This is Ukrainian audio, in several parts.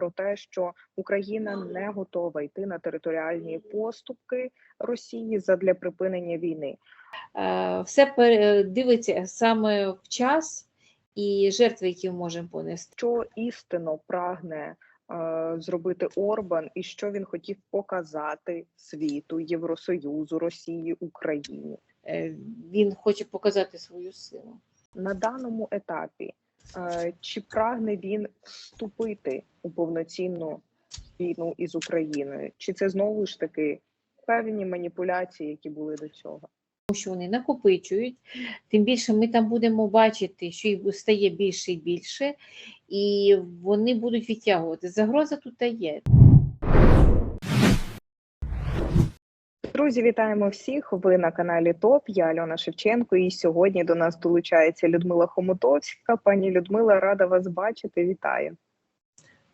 про те, що Україна не готова йти на територіальні поступки Росії задля припинення війни. Е, Все дивиться саме в час і жертви, які ми можемо понести. Що істинно прагне е, зробити Орбан, і що він хотів показати світу, Євросоюзу, Росії, Україні Е, Він хоче показати свою силу. на даному етапі. Е, Чи прагне він вступити у повноцінну війну із Україною? Чи це знову ж таки певні маніпуляції, які були до цього? Що вони накопичують, тим більше ми там будемо бачити, що їх стає більше і більше, і вони будуть відтягувати. Загроза тут є. Друзі, вітаємо всіх. Ви на каналі ТОП. Я Альона Шевченко. І сьогодні до нас долучається Людмила Хомутовська. Пані Людмила, рада вас бачити. Вітаю.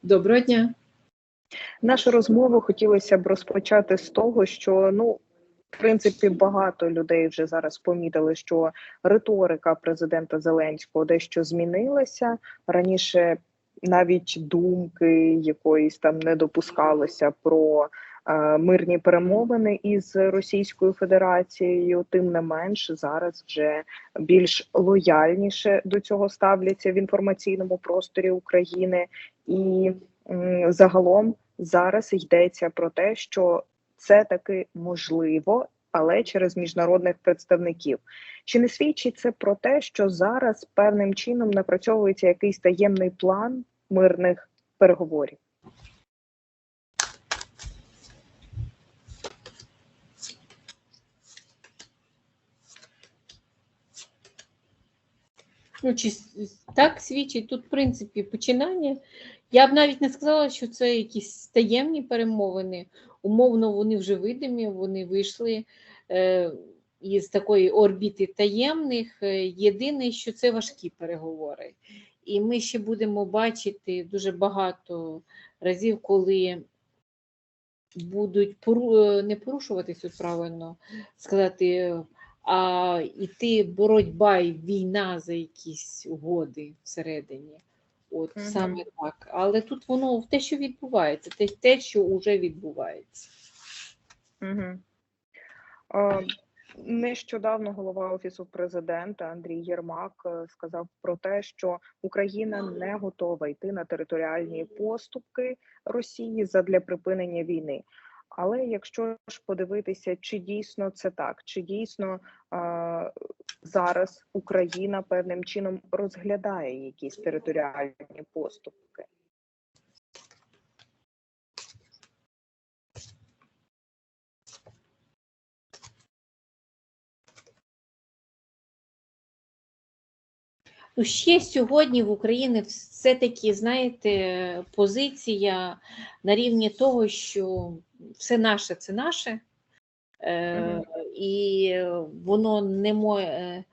Доброго дня. Нашу розмову хотілося б розпочати з того, що ну. В принципі, багато людей вже зараз помітили, що риторика президента Зеленського дещо змінилася раніше. Навіть думки якоїсь там не допускалося про мирні перемовини із Російською Федерацією. Тим не менш, зараз вже більш лояльніше до цього ставляться в інформаційному просторі України, і загалом зараз йдеться про те, що це таки можливо, але через міжнародних представників. Чи не свідчить це про те, що зараз певним чином напрацьовується якийсь таємний план мирних переговорів? Ну, чи так свідчить тут, в принципі, починання. Я б навіть не сказала, що це якісь таємні перемовини. Умовно, вони вже видимі, вони вийшли е, із такої орбіти таємних. Е, Єдине, що це важкі переговори. І ми ще будемо бачити дуже багато разів, коли будуть е, не порушуватись, от правильно сказати, а йти боротьба і війна за якісь угоди всередині. От Мгм. саме так. Але тут воно те, що відбувається, те, те що вже відбувається. Угу. Нещодавно голова офісу президента Андрій Єрмак е, сказав про те, що Україна не готова йти на територіальні поступки Росії задля припинення війни. Але якщо ж подивитися, чи дійсно це так, чи дійсно е зараз Україна певним чином розглядає якісь територіальні поступки? Ну, ще сьогодні в Україні все-таки, знаєте, позиція на рівні того, що все наше це наше, е, і воно не, мо, е,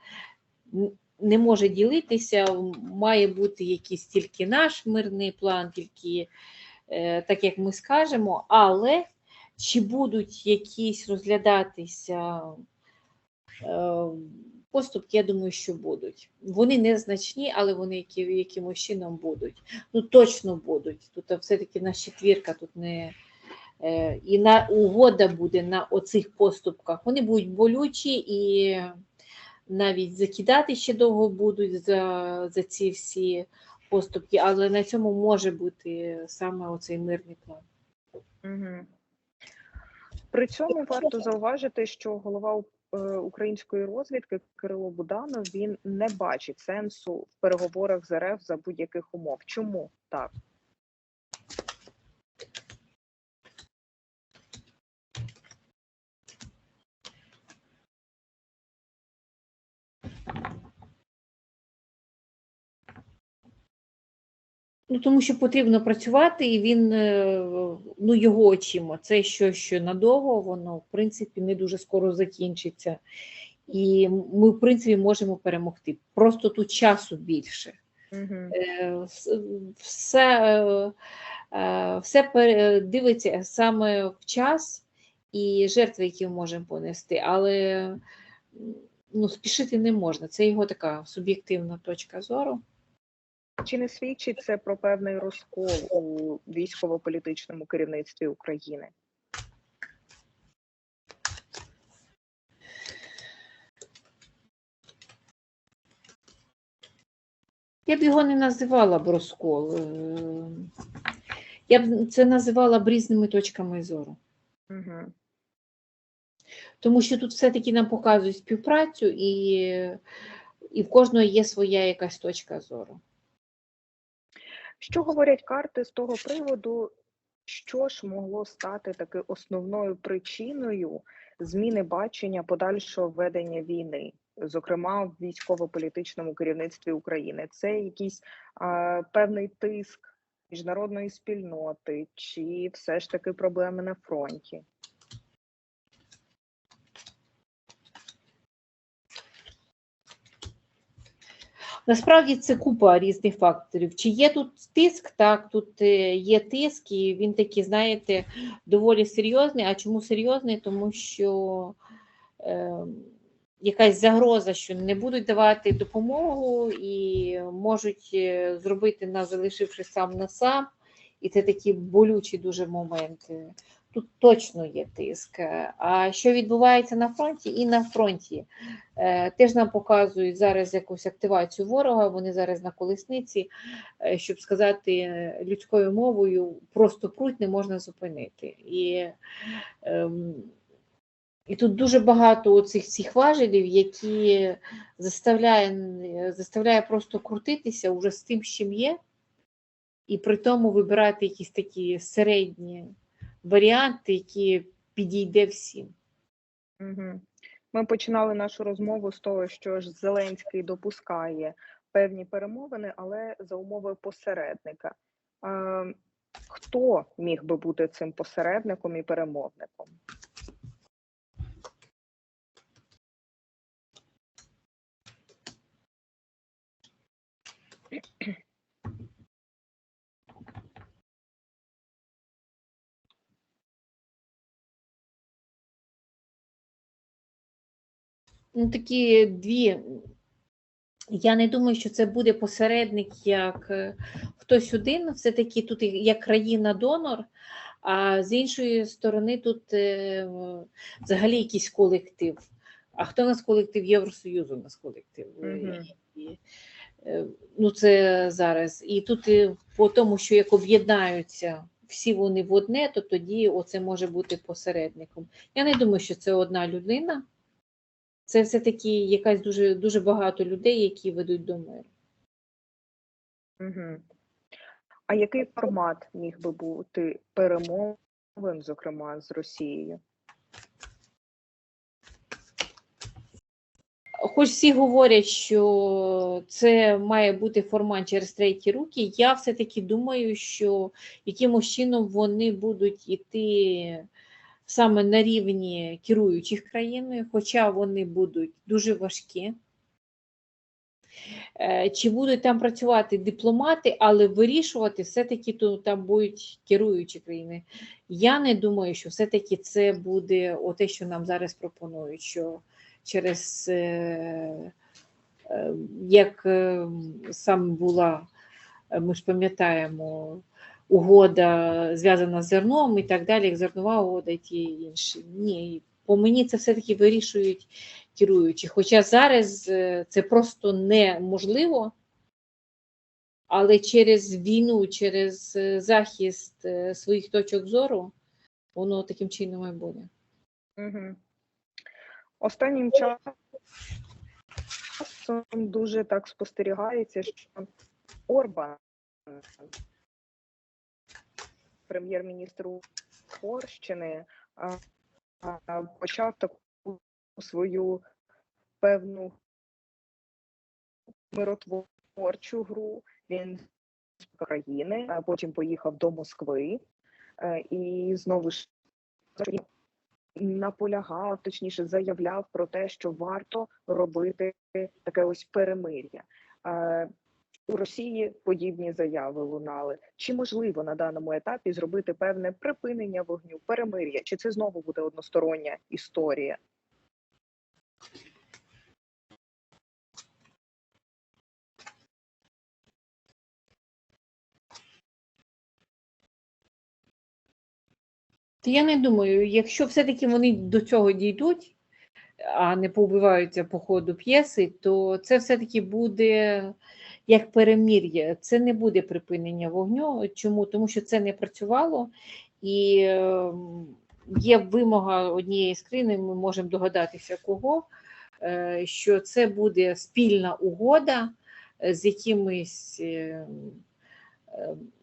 не може ділитися, має бути якийсь тільки наш мирний план, тільки е, так, як ми скажемо, але чи будуть якісь розглядатися е, поступки, я думаю, що будуть. Вони незначні, але вони які, якимось чином будуть. Ну, точно будуть. Тут все-таки наша четвірка тут не. е, І на угода буде на оцих поступках. Вони будуть болючі і навіть закидати ще довго будуть за, за ці всі поступки, але на цьому може бути саме оцей мирний план. Угу. При цьому варто зауважити, що голова української розвідки Кирило Буданов він не бачить сенсу в переговорах з РФ за будь-яких умов. Чому так? Ну, тому що потрібно працювати, і він, е, ну, його очима, це що, що надовго, воно, в принципі, не дуже скоро закінчиться. І ми, в принципі, можемо перемогти. Просто тут часу більше. Угу. Все, е, все дивиться саме в час і жертви, які ми можемо понести, але ну, спішити не можна. Це його така суб'єктивна точка зору. Чи не свідчить це про певний розкол у військово-політичному керівництві України? Я б його не називала б розкол. е, Я б це називала б різними точками зору. Угу. Тому що тут все-таки нам показують співпрацю, і, і в кожного є своя якась точка зору. Що говорять карти з того приводу, що ж могло стати таки основною причиною зміни бачення подальшого ведення війни, зокрема в військово-політичному керівництві України? Це якийсь а, певний тиск міжнародної спільноти, чи все ж таки проблеми на фронті? Насправді це купа різних факторів. Чи є тут тиск? Так, тут е, є тиск, і він такий, знаєте, доволі серйозний. А чому серйозний? Тому що е, якась загроза, що не будуть давати допомогу і можуть е, зробити нас, залишивши сам на сам. І це такі болючі дуже моменти. Тут точно є тиск. А що відбувається на фронті? І на фронті е, теж нам показують зараз якусь активацію ворога. Вони зараз на колесниці, е, щоб сказати е, людською мовою, просто пруть не можна зупинити. І, ем, і тут дуже багато оцих цих важелів, які заставляє, заставляє просто крутитися уже з тим, з чим є, і при тому вибирати якісь такі середні варіанти, які підійде всім. Угу. Ми починали нашу розмову з того, що ж Зеленський допускає певні перемовини, але за умови посередника. Е, хто міг би бути цим посередником і перемовником? Ну, такі дві. Я не думаю, що це буде посередник як е, хтось один, все-таки тут як країна-донор, а з іншої сторони, тут е, взагалі якийсь колектив. А хто у нас колектив Євросоюзу? У нас колектив. Е, ну, це зараз. І тут по тому, що як об'єднаються всі вони в одне, то тоді оце може бути посередником. Я не думаю, що це одна людина. Це все-таки якась дуже, дуже багато людей, які ведуть до миру. Угу. А який формат міг би бути перемовин, зокрема з Росією? Хоч всі говорять, що це має бути формат через треті руки, я все-таки думаю, що якимось чином вони будуть йти саме на рівні керуючих країною, хоча вони будуть дуже важкі. Е, Чи будуть там працювати дипломати, але вирішувати все-таки то там будуть керуючі країни. Я не думаю, що все-таки це буде те, що нам зараз пропонують. що через е, е, як е, саме була, ми ж пам'ятаємо, угода зв'язана з зерном і так далі, як зернова угода і ті інші. Ні, по мені це все-таки вирішують керуючі. Хоча зараз е, це просто неможливо, але через війну, через е, захист е, своїх точок зору, воно таким чином і буде. Угу. Останнім часом дуже так спостерігається, що Орбан, прем'єр-міністр Угорщини, почав таку свою певну миротворчу гру. Він з країни, а потім поїхав до Москви е, і знову ж наполягав, точніше заявляв про те, що варто робити таке ось перемир'я у Росії подібні заяви лунали. Чи можливо на даному етапі зробити певне припинення вогню, перемир'я? Чи це знову буде одностороння історія? Я не думаю, якщо все-таки вони до цього дійдуть, а не поубиваються по ходу п'єси, то це все-таки буде як перемір'я. Це не буде припинення вогню. Чому? Тому що це не працювало і е, є вимога однієї з країн, ми можемо догадатися кого, е, що це буде спільна угода е, з якимись е, е,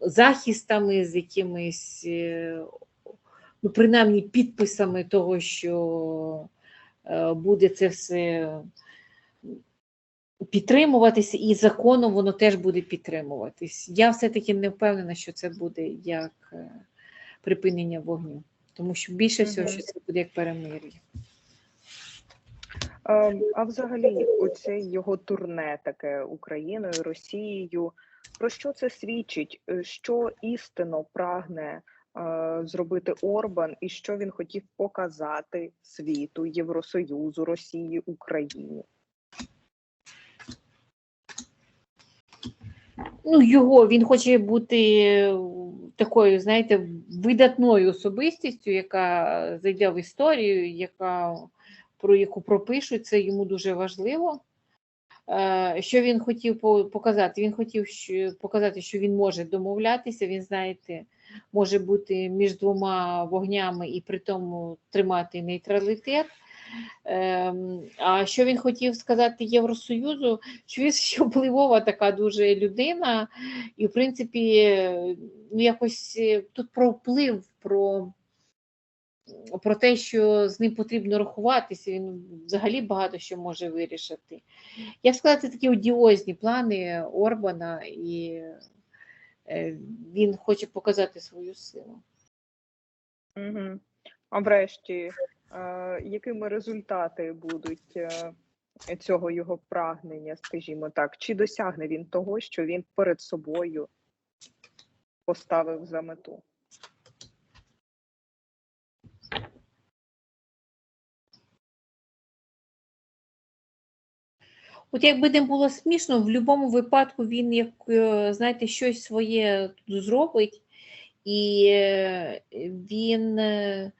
захистами, з якимись, ну, принаймні, підписами того, що буде це все підтримуватися, і законом воно теж буде підтримуватись. Я все-таки не впевнена, що це буде як е, припинення вогню, тому що більше всього, що це буде як перемир'я. А, а взагалі, оце його турне таке Україною, Росією. Про що це свідчить? Е, Що істинно прагне е, зробити Орбан, і що він хотів показати світу, Євросоюзу, Росії, Україні? Ну, його він хоче бути е, такою, знаєте, видатною особистістю, яка зайде в історію, яка, про яку пропишуть, це йому дуже важливо. Е, Що він хотів показати? Він хотів показати, що він може домовлятися, він, знаєте, може бути між двома вогнями і при тому тримати нейтралітет. Ем, А що він хотів сказати Євросоюзу, що він ще впливова така дуже людина, і, в принципі, ну якось е, тут про вплив, про, про те, що з ним потрібно рахуватися, він взагалі багато що може вирішити. Я б сказала, це такі одіозні плани Орбана, і е, він хоче показати свою силу. Угу. А якими результати будуть е, цього його прагнення, скажімо так? Чи досягне він того, що він перед собою поставив за мету? От якби не було смішно, в будь-якому випадку він, як е, знаєте, щось своє зробить, і е, він е, е,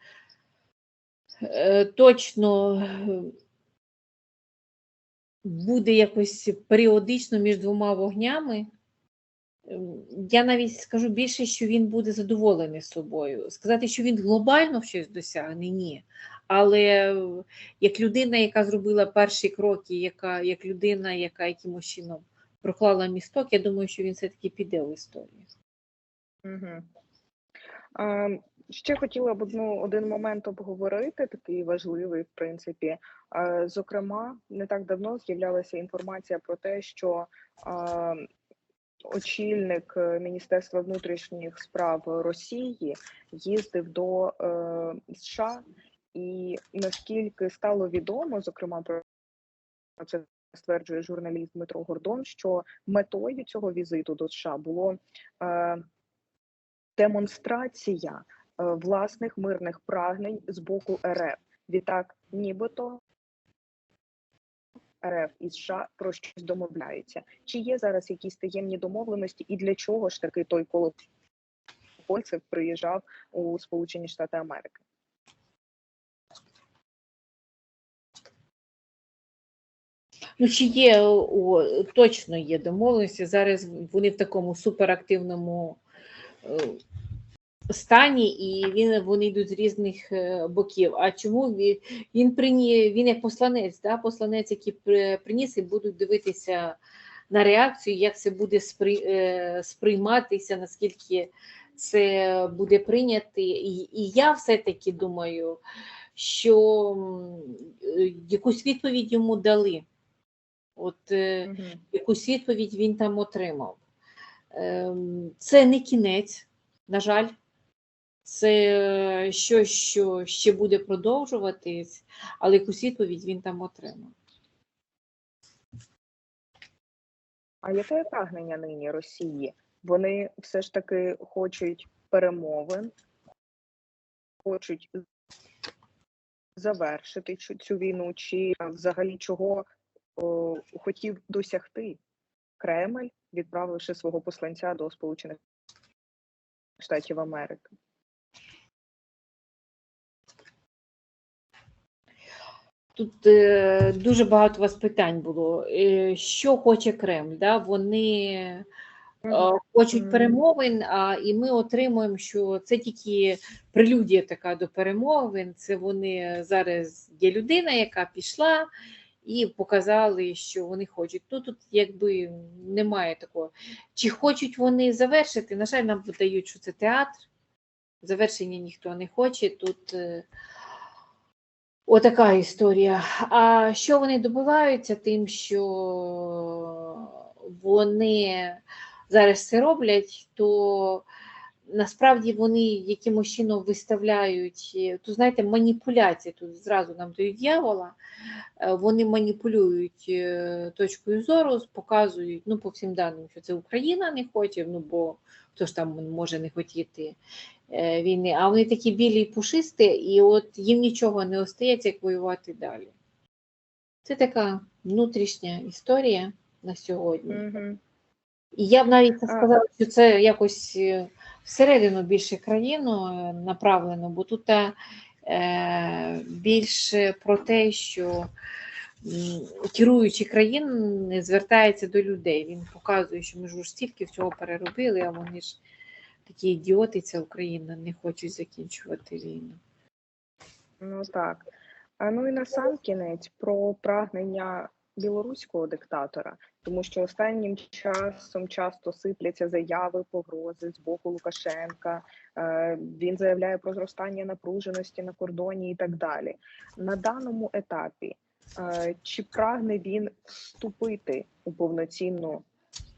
точно е, буде якось періодично між двома вогнями. Ем, Я навіть скажу більше, що він буде задоволений собою. Сказати, що він глобально щось досягне, ні. Але е, як людина, яка зробила перші кроки, яка як людина, яка якимось чином проклала місток, я думаю, що він все-таки піде в історію. Угу. Ще хотіла б одну, один момент обговорити, такий важливий, в принципі. Зокрема, не так давно з'являлася інформація про те, що очільник е, Міністерства внутрішніх справ Росії їздив до е, США, і наскільки стало відомо, зокрема про це стверджує журналіст Дмитро Гордон, що метою цього візиту до США було е, демонстрація власних мирних прагнень з боку РФ. Відтак, нібито РФ і США про щось домовляються. Чи є зараз якісь таємні домовленості, і для чого ж таки той Колокольцев приїжджав у Сполучені Штати Америки? Ну, чи є о, точно є домовленості. Зараз вони в такому суперактивному е, стані, і він, вони йдуть з різних е, боків. А чому він, він прині, він як посланець, да? посланець, який приніс, і будуть дивитися на реакцію, як це буде спри, е, сприйматися, наскільки це буде прийнято. І, і я все-таки думаю, що е, якусь відповідь йому дали. От Угу. якусь відповідь він там отримав. Ем, Це не кінець, на жаль, це щось, що ще буде продовжуватись, але якусь відповідь він там отримав. А яке прагнення нині Росії? Вони все ж таки хочуть перемовин, хочуть завершити цю війну, чи взагалі чого о, хотів досягти Кремль, відправивши свого посланця до Сполучених Штатів Америки? Тут е, дуже багато у вас питань було. Е, що хоче Кремль? Да? Вони е, хочуть перемовин, а і ми отримуємо, що це тільки прелюдія така до перемовин. Це вони зараз є людина, яка пішла. І показали, що вони хочуть. Ну тут якби немає такого. Чи хочуть вони завершити? На жаль, нам видають, що це театр. Завершення ніхто не хоче. Тут е, отака історія. А що вони добиваються? Тим, що вони зараз це роблять, то насправді вони якимось чином виставляють, е, тут знаєте, маніпуляції, тут зразу нам дають дьявола, Е, вони маніпулюють е, точкою зору, показують ну, по всім даним, що це Україна не хоче, ну бо хто ж там може не хотіти е, війни, а вони такі білі і пушисті, і от їм нічого не остається, як воювати далі. Це така внутрішня історія на сьогодні. І я б навіть сказала, що це якось е, всередину більше країну е, направлено, бо тут е, більше про те, що м, керуючий країн звертається до людей. Він показує, що ми ж уж стільки всього переробили, а вони ж такі ідіоти, ця Україна, не хочуть закінчувати війну. Ну так. А ну і на сам кінець про прагнення білоруського диктатора, тому що останнім часом часто сипляться заяви, погрози з боку Лукашенка. Е, Він заявляє про зростання напруженості на кордоні і так далі. На даному етапі чи прагне він вступити у повноцінну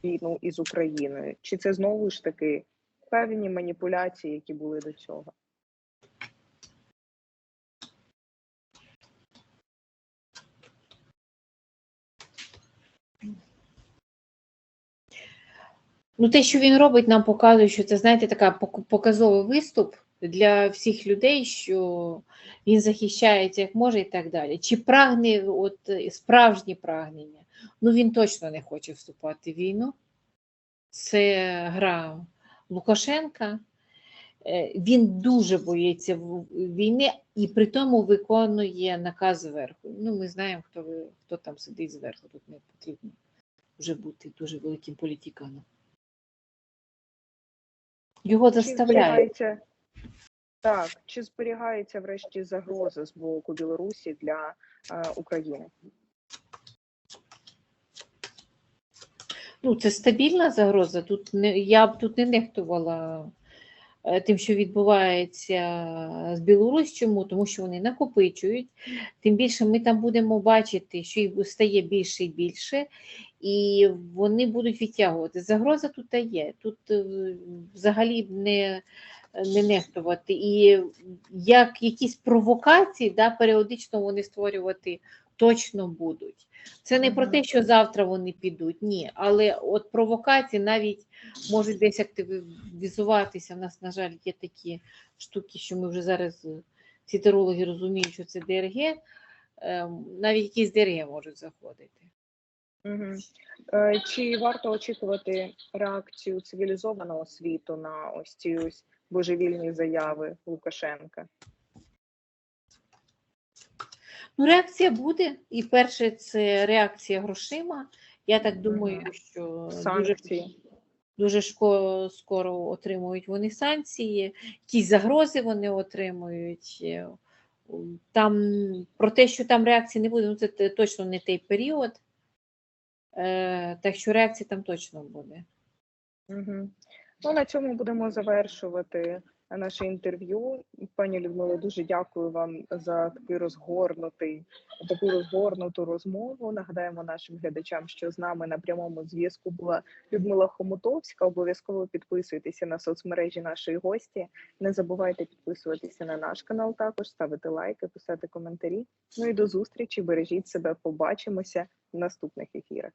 війну із Україною? Чи це знову ж таки певні маніпуляції, які були до цього? Ну, те, що він робить, нам показує, що це, знаєте, така показовий виступ для всіх людей, що він захищається як може і так далі. Чи прагне от, справжнє прагнення? Ну, він точно не хоче вступати в війну. Це гра Лукашенка. Е, Він дуже боїться війни і при тому виконує наказ зверху. Ну, ми знаємо, хто, ви- хто там сидить зверху. Тут не потрібно вже бути дуже великим політиканом. Його заставляють. Так, чи зберігається врешті загроза з боку Білорусі для е, України? Ну, це стабільна загроза. Тут не, я б тут не нехтувала тим, що відбувається з Білорусь. Чому? Тому що вони накопичують. Тим більше ми там будемо бачити, що їх стає більше і більше, і вони будуть відтягувати. Загроза тут є. Тут е, взагалі не, не нехтувати. І як якісь провокації, да, періодично вони створювати точно будуть. Це не про те, що завтра вони підуть, ні. Але от провокації навіть можуть десь активізуватися. У нас, на жаль, є такі штуки, що ми вже зараз е, всі терологи розуміють, що це ДРГ. ем, Навіть якісь ДРГ можуть заходити. Угу. Чи варто очікувати реакцію цивілізованого світу на ось ці ось божевільні заяви Лукашенка? Ну, реакція буде. І перше, це реакція грошима. Я так думаю, що дуже, дуже шко- скоро отримують вони санкції, якісь загрози вони отримують. Там про те, що там реакції не буде, ну це точно не той період. Е, так що реакція там точно буде. Угу. Ну, на цьому будемо завершувати наше інтерв'ю. Пані Людмило, дуже дякую вам за такий розгорнутий, таку розгорнуту розмову. Нагадаємо нашим глядачам, що з нами на прямому зв'язку була Людмила Хомутовська. Обов'язково підписуйтеся на соцмережі нашої гості. Не забувайте підписуватися на наш канал, також ставити лайки, писати коментарі. Ну і до зустрічі. Бережіть себе. Побачимося в наступних ефірах.